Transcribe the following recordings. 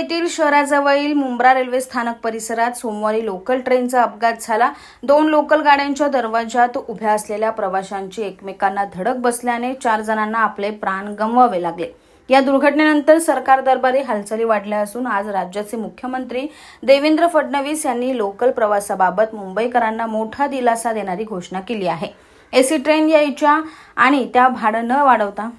मुंबईतील शहराजवळील मुंब्रा रेल्वे स्थानक परिसरात सोमवारी लोकल ट्रेनचा अपघात झाला. दोन लोकल गाड्यांच्या दरवाजात उभ्या असलेल्या प्रवाशांची एकमेकांना धडक बसल्याने चार जणांना आपले प्राण गमवावे लागले. या दुर्घटनेनंतर सरकार दरबारी हालचाली वाढल्या असून आज राज्याचे मुख्यमंत्री देवेंद्र फडणवीस यांनी लोकल प्रवासाबाबत मुंबईकरांना मोठा दिलासा देणारी घोषणा केली आहे. एसी ट्रेन यायच्या आणि त्या भाडं न वाढवता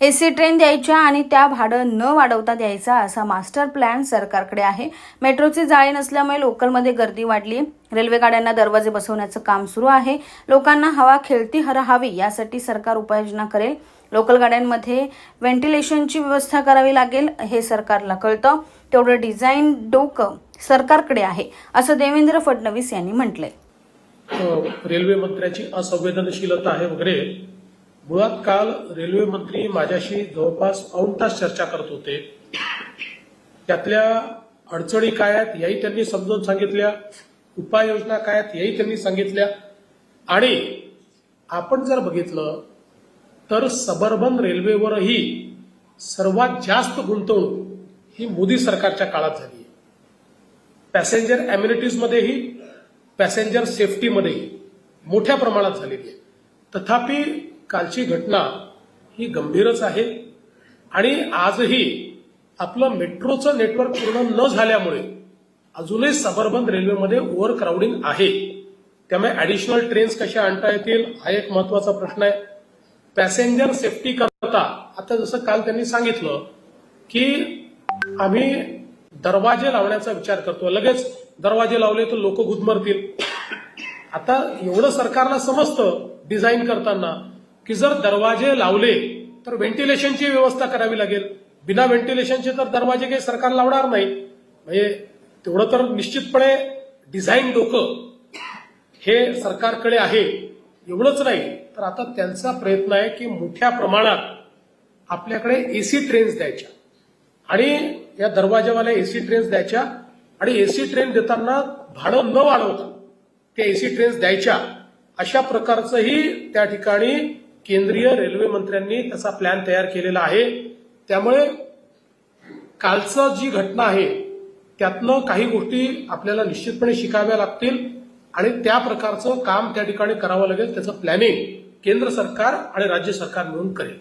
एसी ट्रेन द्यायच्या आणि त्या भाडं न वाढवता द्यायचा असा मास्टर प्लॅन सरकारकडे आहे. मेट्रोचे जाळे नसल्यामुळे लोकलमध्ये गर्दी वाढली. रेल्वे गाड्यांना दरवाजे बसवण्याचं काम सुरू आहे. लोकांना हवा खेळती हवी यासाठी सरकार उपाययोजना करेल. लोकल गाड्यांमध्ये व्हेंटिलेशनची व्यवस्था करावी लागेल हे सरकारला कळतं. तेवढं डिझाईन डोकं सरकारकडे आहे असं देवेंद्र फडणवीस यांनी म्हटलंय. रेल्वे मंत्र्याची असंवेदनशीलता आहे वगैरे. मुळात काल रेल्वे मंत्री माझ्याशी जवळपास पाऊण तास चर्चा करत होते. त्यातल्या अडचणी काय आहेत याही त्यांनी समजून सांगितल्या उपाययोजना काय आहेत याही त्यांनी सांगितल्या. आणि आपण जर बघितलं तर सबर्बन रेल्वेवरही सर्वात जास्त गुंतवणूक ही मोदी सरकारच्या काळात झाली आहे. पॅसेंजर अम्युनिटीजमध्येही पॅसेंजर सेफ्टीमध्येही मोठ्या प्रमाणात झालेली आहे. तथापि कालची घटना ही गंभीरच आहे. आणि आजही आपलं मेट्रोचं नेटवर्क पूर्ण न झाल्यामुळे अजूनही सबर्बन रेल्वेमध्ये ओव्हर क्राऊडिंग आहे. त्यामुळे ऍडिशनल ट्रेन्स कशा आणता येतील हा एक महत्त्वाचा प्रश्न आहे. पॅसेंजर सेफ्टी करता आता जसं काल त्यांनी सांगितलं की आम्ही दरवाजे लावण्याचा विचार करतो. लगेच दरवाजे लावले तर लोक गुदमरतील आता एवढं सरकारला समजतं डिझाईन करताना. की जर दरवाजे लावले तर व्हेंटिलेशनची व्यवस्था करावी लागेल. बिना व्हेंटिलेशनचे तर दरवाजे काही सरकार लावणार नाही. म्हणजे तेवढं तर निश्चितपणे डिझाईन डोकं हे सरकारकडे आहे. एवढंच नाही तर आता त्यांचा प्रयत्न आहे की मोठ्या प्रमाणात आपल्याकडे एसी ट्रेन्स द्यायच्या. आणि या दरवाजावाल्या एसी ट्रेन्स द्यायच्या आणि एसी ट्रेन देताना भाडं न वाढवता त्या एसी ट्रेन्स द्यायच्या अशा प्रकारचंही त्या ठिकाणी केंद्रीय रेल्वे मंत्र्यांनी त्याचा प्लॅन तयार केलेला आहे. त्यामुळे कालचं जी घटना आहे त्यातनं काही गोष्टी आपल्याला निश्चितपणे शिकाव्या लागतील आणि त्या प्रकारचं काम त्या ठिकाणी करावं लागेल त्याचं प्लॅनिंग केंद्र सरकार आणि राज्य सरकार मिळून करेल.